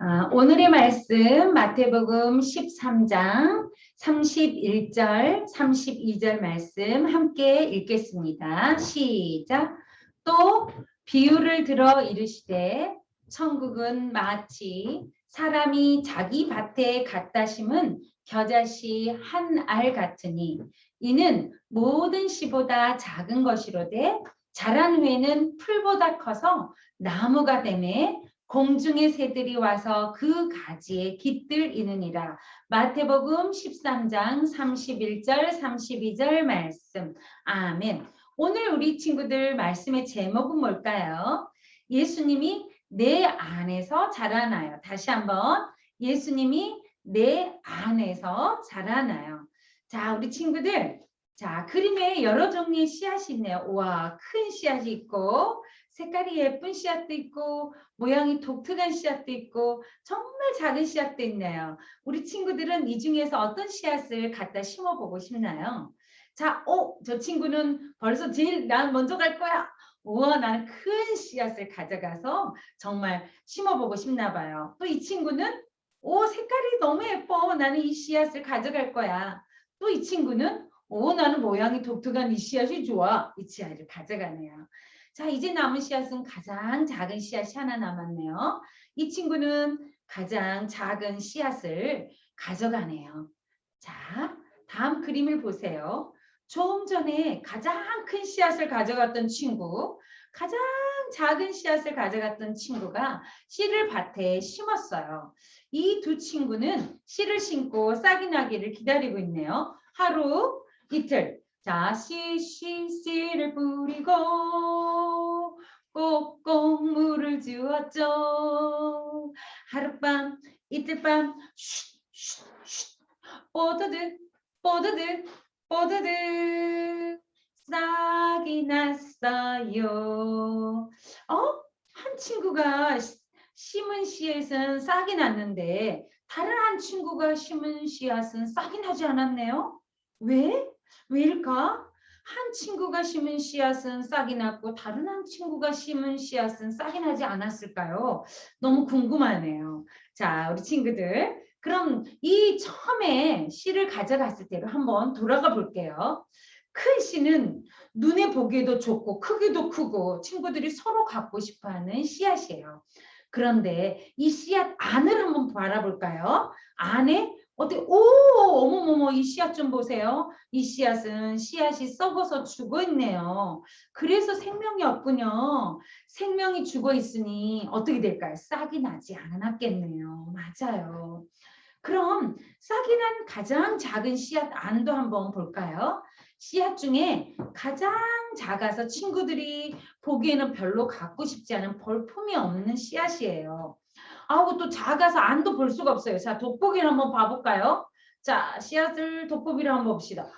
아, 오늘의 말씀 마태복음 13장 31절, 32절 말씀 함께 읽겠습니다. 시작. 또 비유를 들어 이르시되 천국은 마치 사람이 자기 밭에 갖다 심은 겨자씨 한 알 같으니 이는 모든 씨보다 작은 것이로되 자란 후에는 풀보다 커서 나무가 되매 공중의 새들이 와서 그 가지에 깃들이느니라. 마태복음 13장 31절 32절 말씀. 아멘. 오늘 우리 친구들 말씀의 제목은 뭘까요? 예수님이 내 안에서 자라나요. 다시 한번 예수님이 내 안에서 자라나요. 자, 우리 친구들. 자, 그림에 여러 종류의 씨앗이 있네요. 우와, 큰 씨앗이 있고 색깔이 예쁜 씨앗도 있고 모양이 독특한 씨앗도 있고 정말 작은 씨앗도 있네요. 우리 친구들은 이 중에서 어떤 씨앗을 갖다 심어보고 싶나요? 자, 어, 저 친구는 벌써 제일 난 먼저 갈 거야. 우와, 나는 큰 씨앗을 가져가서 정말 심어보고 싶나 봐요. 또 이 친구는 오, 색깔이 너무 예뻐. 나는 이 씨앗을 가져갈 거야. 또 이 친구는 오, 나는 모양이 독특한 이 씨앗이 좋아. 이 씨앗을 가져가네요. 자, 이제 남은 씨앗은 가장 작은 씨앗이 하나 남았네요. 이 친구는 가장 작은 씨앗을 가져가네요. 자, 다음 그림을 보세요. 조금 전에 가장 큰 씨앗을 가져갔던 친구, 가장 작은 씨앗을 가져갔던 친구가 씨를 밭에 심었어요. 이 두 친구는 씨를 심고 싹이 나기를 기다리고 있네요. 하루, 이틀. 자, 씨, 씨, 씨를 뿌리고 꼭꼭 물을 주었죠. 하룻밤, 이틀밤, 쉿, 쉿, 쉿. 뽀드득, 뽀드득, 뽀드득. 싹이 났어요. 어? 한 친구가 시- 심은 씨앗은 싹이 났는데 다른 한 친구가 심은 씨앗은 싹이 나지 않았네요. 왜? 왜일까? 한 친구가 심은 씨앗은 싹이 났고 다른 한 친구가 심은 씨앗은 싹이 나지 않았을까요? 너무 궁금하네요. 자, 우리 친구들. 그럼 이 처음에 씨를 가져갔을 때로 한번 돌아가 볼게요. 큰 씨는 눈에 보기에도 좋고 크기도 크고 친구들이 서로 갖고 싶어하는 씨앗이에요. 그런데 이 씨앗 안을 한번 바라볼까요? 안에 어떻게 오 어머머머 이 씨앗 좀 보세요. 이 씨앗은 씨앗이 썩어서 죽어 있네요. 그래서 생명이 없군요. 생명이 죽어 있으니 어떻게 될까요? 싹이 나지 않았겠네요. 맞아요. 그럼 싹이 난 가장 작은 씨앗 안도 한번 볼까요? 씨앗 중에 가장 작아서 친구들이 보기에는 별로 갖고 싶지 않은 볼품이 없는 씨앗이에요. 아우 또 작아서 안도 볼 수가 없어요. 자 돋보기를 한번 봐볼까요? 자 씨앗을 돋보기를 한번 봅시다.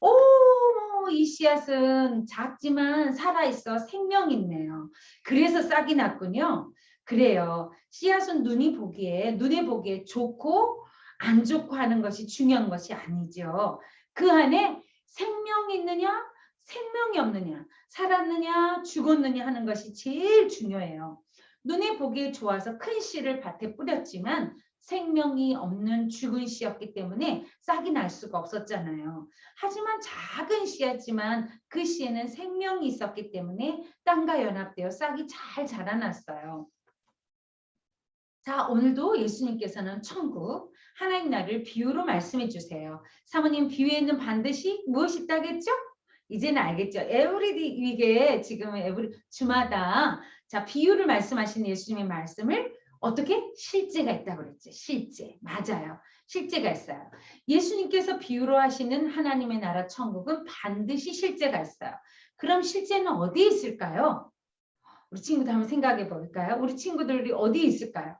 오, 이 씨앗은 작지만 살아있어 생명 있네요. 그래서 싹이 났군요. 그래요. 씨앗은 눈이 보기에 눈에 보기에 좋고 안 좋고 하는 것이 중요한 것이 아니죠. 그 안에 생명이 있느냐, 생명이 없느냐, 살았느냐, 죽었느냐 하는 것이 제일 중요해요. 눈에 보기에 좋아서 큰 씨를 밭에 뿌렸지만 생명이 없는 죽은 씨였기 때문에 싹이 날 수가 없었잖아요. 하지만 작은 씨였지만 그 씨에는 생명이 있었기 때문에 땅과 연합되어 싹이 잘 자라났어요. 자, 오늘도 예수님께서는 천국, 하나님 나라를 비유로 말씀해 주세요. 사모님 비유에는 반드시 무엇이 있다겠죠? 이제는 알겠죠. 에브리디 이게 지금 에브리 주마다 자 비유를 말씀하시는 예수님의 말씀을 어떻게 실제가 있다고 그랬죠. 실제 맞아요. 실제가 있어요. 예수님께서 비유로 하시는 하나님의 나라 천국은 반드시 실제가 있어요. 그럼 실제는 어디에 있을까요? 우리 친구들 한번 생각해 볼까요? 우리 친구들이 어디에 있을까요?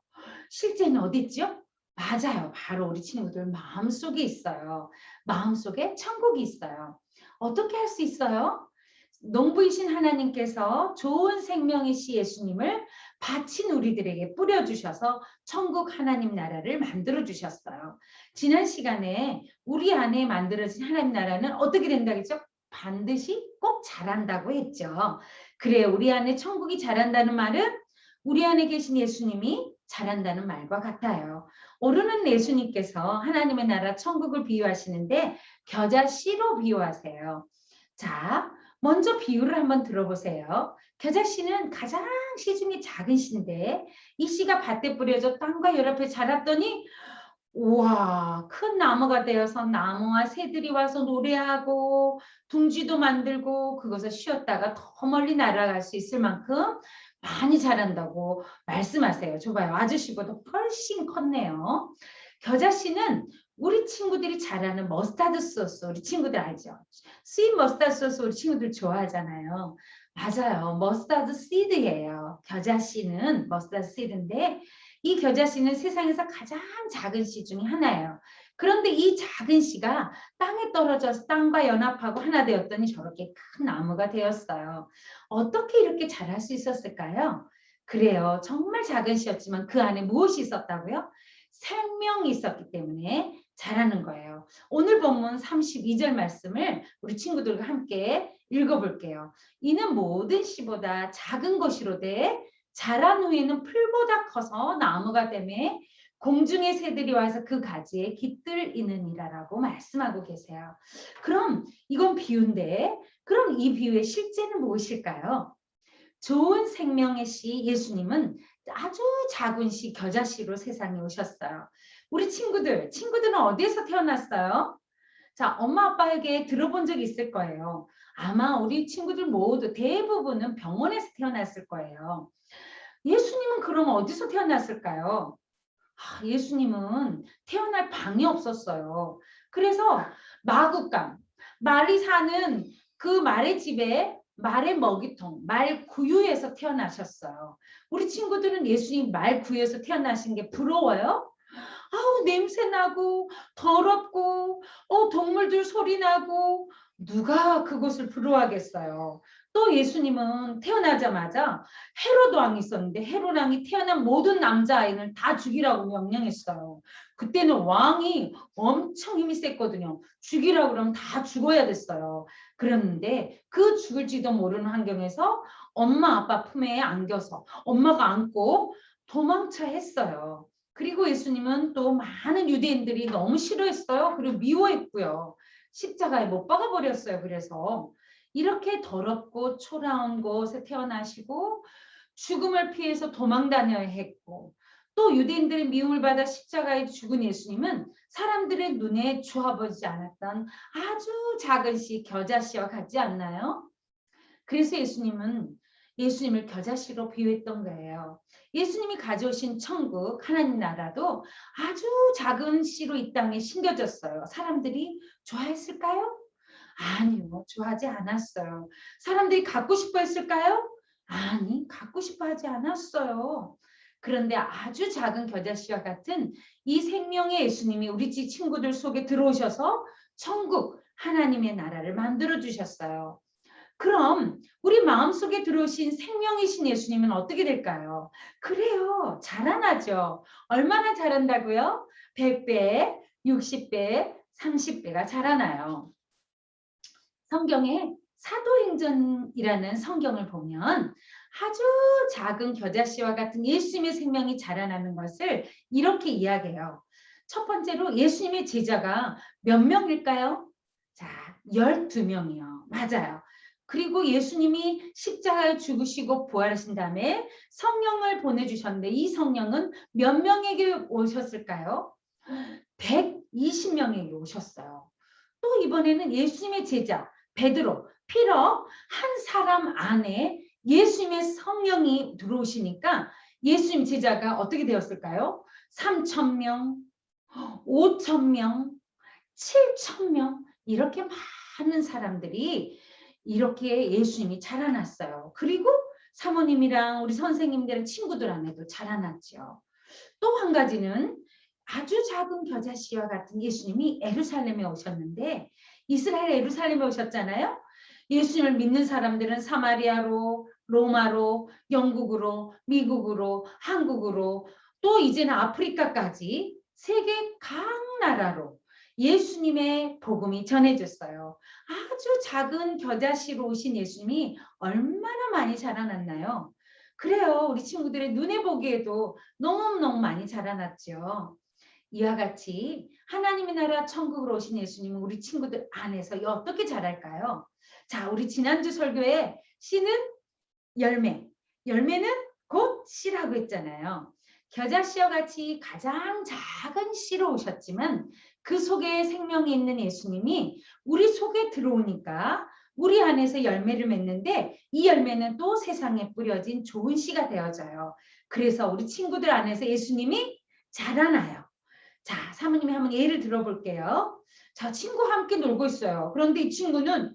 실제는 어디 있죠? 맞아요. 바로 우리 친구들 마음속에 있어요. 마음속에 천국이 있어요. 어떻게 할 수 있어요? 농부이신 하나님께서 좋은 생명이시 예수님을 바친 우리들에게 뿌려주셔서 천국 하나님 나라를 만들어 주셨어요. 지난 시간에 우리 안에 만들어진 하나님 나라는 어떻게 된다겠죠? 반드시 꼭 자란다고 했죠. 그래 우리 안에 천국이 자란다는 말은 우리 안에 계신 예수님이 잘한다는 말과 같아요. 오르는 예수님께서 하나님의 나라 천국을 비유하시는데 겨자 씨로 비유하세요. 자, 먼저 비유를 한번 들어보세요. 겨자 씨는 가장 씨 중에 작은 씨인데 이 씨가 밭에 뿌려져 땅과 연합해 자랐더니 우와 큰 나무가 되어서 나무와 새들이 와서 노래하고 둥지도 만들고 그것을 쉬었다가 더 멀리 날아갈 수 있을 만큼 많이 자란다고 말씀하세요. 줘봐요. 아저씨보다 훨씬 컸네요. 겨자 씨는 우리 친구들이 잘하는 머스타드 소스 우리 친구들 알죠? 스윗 머스타드 소스 우리 친구들 좋아하잖아요. 맞아요. 머스타드 씨드예요. 겨자 씨는 머스타드 씨드인데 이 겨자 씨는 세상에서 가장 작은 씨 중에 하나예요. 그런데 이 작은 씨가 땅에 떨어져서 땅과 연합하고 하나 되었더니 저렇게 큰 나무가 되었어요. 어떻게 이렇게 자랄 수 있었을까요? 그래요. 정말 작은 씨였지만 그 안에 무엇이 있었다고요? 생명이 있었기 때문에 자라는 거예요. 오늘 본문 32절 말씀을 우리 친구들과 함께 읽어볼게요. 이는 모든 씨보다 작은 것이로되 자란 후에는 풀보다 커서 나무가 되매 공중의 새들이 와서 그 가지에 깃들이느니라라고 말씀하고 계세요. 그럼 이건 비유인데 그럼 이 비유의 실제는 무엇일까요? 좋은 생명의 씨 예수님은 아주 작은 씨 겨자씨로 세상에 오셨어요. 우리 친구들, 친구들은 어디에서 태어났어요? 자, 엄마 아빠에게 들어본 적 있을 거예요. 아마 우리 친구들 모두 대부분은 병원에서 태어났을 거예요. 예수님은 그럼 어디서 태어났을까요? 아, 예수님은 태어날 방이 없었어요. 그래서 마구간, 말이 사는 그 말의 집에 말의 먹이통, 말 구유에서 태어나셨어요. 우리 친구들은 예수님 말 구유에서 태어나신 게 부러워요? 아우 냄새 나고 더럽고 어 동물들 소리 나고 누가 그것을 부러워하겠어요. 또 예수님은 태어나자마자 헤로드 왕이 있었는데 헤로드 왕이 태어난 모든 남자아이를 다 죽이라고 명령했어요. 그때는 왕이 엄청 힘이 셌거든요. 죽이라고 그러면 다 죽어야 됐어요. 그랬는데 그 죽을지도 모르는 환경에서 엄마 아빠 품에 안겨서 엄마가 안고 도망쳐 했어요. 그리고 예수님은 또 많은 유대인들이 너무 싫어했어요. 그리고 미워했고요. 십자가에 못 박아 버렸어요. 그래서 이렇게 더럽고 초라한 곳에 태어나시고 죽음을 피해서 도망 다녀야 했고 또 유대인들의 미움을 받아 십자가에 죽은 예수님은 사람들의 눈에 주어보지 않았던 아주 작은 씨 겨자씨와 같지 않나요? 그래서 예수님은 예수님을 겨자씨로 비유했던 거예요. 예수님이 가져오신 천국 하나님 나라도 아주 작은 씨로 이 땅에 심겨졌어요. 사람들이 좋아했을까요? 아니요, 좋아하지 않았어요. 사람들이 갖고 싶어 했을까요? 아니, 갖고 싶어 하지 않았어요. 그런데 아주 작은 겨자씨와 같은 이 생명의 예수님이 우리 집 친구들 속에 들어오셔서 천국 하나님의 나라를 만들어 주셨어요. 그럼 우리 마음속에 들어오신 생명이신 예수님은 어떻게 될까요? 그래요. 자라나죠. 얼마나 자란다고요? 100배, 60배, 30배가 자라나요. 성경에 사도행전이라는 성경을 보면 아주 작은 겨자씨와 같은 예수님의 생명이 자라나는 것을 이렇게 이야기해요. 첫 번째로 예수님의 제자가 몇 명일까요? 자, 12명이요. 맞아요. 그리고 예수님이 십자가에 죽으시고 부활하신 다음에 성령을 보내주셨는데 이 성령은 몇 명에게 오셨을까요? 120명에게 오셨어요. 또 이번에는 예수님의 제자 베드로, 피러 한 사람 안에 예수님의 성령이 들어오시니까 예수님 제자가 어떻게 되었을까요? 3천 명, 5천 명, 7천 명 이렇게 많은 사람들이 이렇게 예수님이 자라났어요. 그리고 사모님이랑 우리 선생님들 친구들 안에도 자라났죠. 또 한 가지는 아주 작은 겨자씨와 같은 예수님이 에루살렘에 오셨는데 이스라엘 에루살렘에 오셨잖아요. 예수님을 믿는 사람들은 사마리아로, 로마로, 영국으로, 미국으로, 한국으로 또 이제는 아프리카까지 세계 각 나라로 예수님의 복음이 전해졌어요. 아주 작은 겨자씨로 오신 예수님이 얼마나 많이 자라났나요? 그래요. 우리 친구들의 눈에 보기에도 너무너무 많이 자라났죠. 이와 같이 하나님의 나라 천국으로 오신 예수님은 우리 친구들 안에서 어떻게 자랄까요? 자, 우리 지난주 설교에 씨는 열매, 열매는 곧 씨라고 했잖아요. 겨자씨와 같이 가장 작은 씨로 오셨지만 그 속에 생명이 있는 예수님이 우리 속에 들어오니까 우리 안에서 열매를 맺는데 이 열매는 또 세상에 뿌려진 좋은 씨가 되어져요. 그래서 우리 친구들 안에서 예수님이 자라나요. 자, 사모님이 한번 예를 들어볼게요. 자, 친구와 함께 놀고 있어요. 그런데 이 친구는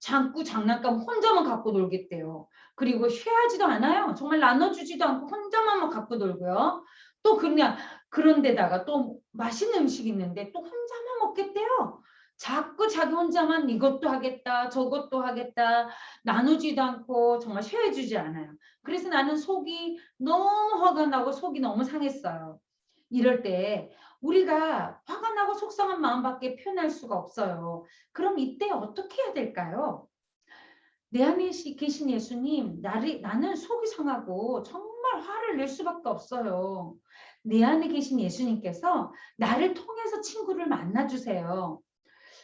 장구 장난감 혼자만 갖고 놀겠대요. 그리고 쉬하지도 않아요. 정말 나눠주지도 않고 혼자만 갖고 놀고요. 또 그냥 그런 데다가 또 맛있는 음식 있는데 또 혼자만 먹겠대요. 자꾸 자기 혼자만 이것도 하겠다, 저것도 하겠다, 나누지도 않고 정말 쉬어주지 않아요. 그래서 나는 속이 너무 화가 나고 속이 너무 상했어요. 이럴 때 우리가 화가 나고 속상한 마음밖에 표현할 수가 없어요. 그럼 이때 어떻게 해야 될까요? 내 안에 계신 예수님, 나를, 나는 속이 상하고 정말 화를 낼 수밖에 없어요. 내 안에 계신 예수님께서 나를 통해서 친구를 만나주세요.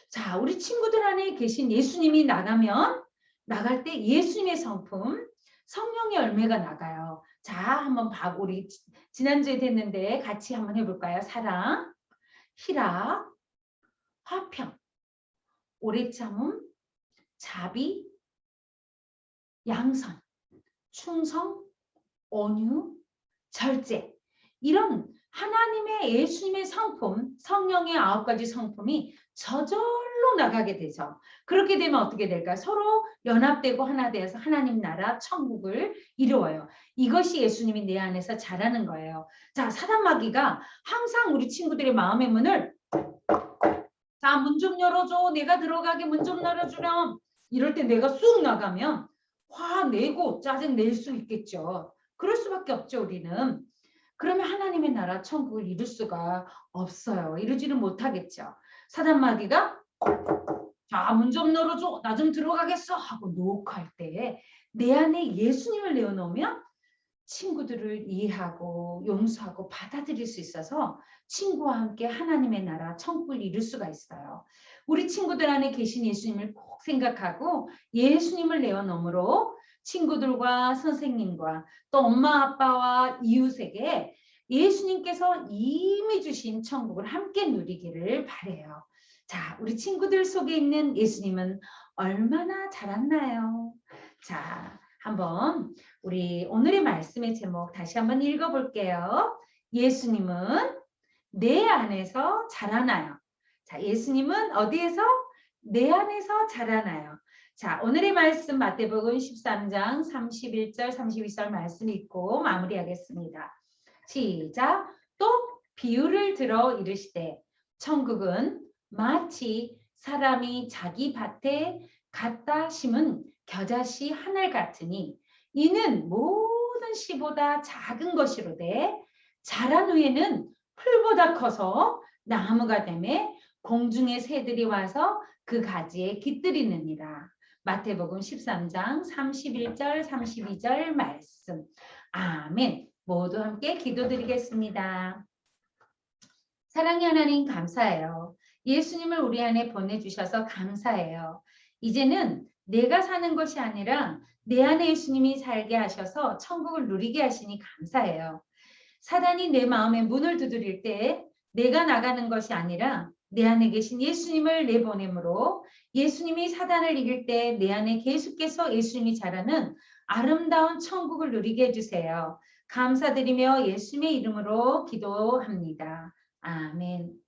자, 우리 친구들 안에 계신 예수님이 나가면 나갈 때 예수님의 성품, 성령의 열매가 나가요. 자, 한번 봐. 우리 지난주에 됐는데 같이 한번 해볼까요? 사랑, 희락, 화평, 오래 참음, 자비, 양선, 충성, 온유, 절제 이런 하나님의 예수님의 성품, 성령의 아홉 가지 성품이 저절로 나가게 되죠. 그렇게 되면 어떻게 될까? 서로 연합되고 하나 되어서 하나님 나라 천국을 이루어요. 이것이 예수님이 내 안에서 잘하는 거예요. 자, 사단마귀가 항상 우리 친구들의 마음의 문을 자, 문 좀 열어줘. 내가 들어가게 문 좀 열어주렴. 이럴 때 내가 쑥 나가면 화내고 짜증 낼 수 있겠죠. 그럴 수밖에 없죠, 우리는. 그러면 하나님의 나라 천국을 이룰 수가 없어요. 이루지는 못하겠죠. 사단마귀가 자, 문 좀 열어줘. 나 좀 들어가겠어. 하고 녹할 때내 안에 예수님을 내어놓으면 친구들을 이해하고 용서하고 받아들일 수 있어서 친구와 함께 하나님의 나라 천국을 이룰 수가 있어요. 우리 친구들 안에 계신 예수님을 꼭 생각하고 예수님을 내어놓으므로 친구들과 선생님과 또 엄마 아빠와 이웃에게 예수님께서 이미 주신 천국을 함께 누리기를 바래요. 자, 우리 친구들 속에 있는 예수님은 얼마나 잘았나요? 자, 한번 우리 오늘의 말씀의 제목 다시 한번 읽어볼게요. 예수님은 내 안에서 자라나요. 자, 예수님은 어디에서? 내 안에서 자라나요. 자, 오늘의 말씀 마태복음 13장 31절 32절 말씀 읽고 마무리하겠습니다. 시작. 또 비유를 들어 이르시되 천국은 마치 사람이 자기 밭에 갖다 심은 겨자씨 하늘 같으니 이는 모든 씨보다 작은 것이로되 자란 후에는 풀보다 커서 나무가 되매 공중의 새들이 와서 그 가지에 깃들이느니라. 마태복음 13장 31절 32절 말씀. 아멘. 모두 함께 기도드리겠습니다. 사랑의 하나님 감사해요. 예수님을 우리 안에 보내주셔서 감사해요. 이제는 내가 사는 것이 아니라 내 안에 예수님이 살게 하셔서 천국을 누리게 하시니 감사해요. 사단이 내 마음에 문을 두드릴 때 내가 나가는 것이 아니라 내 안에 계신 예수님을 내보내므로 예수님이 사단을 이길 때 내 안에 계속해서 예수님이 자라는 아름다운 천국을 누리게 해주세요. 감사드리며 예수님의 이름으로 기도합니다. 아멘.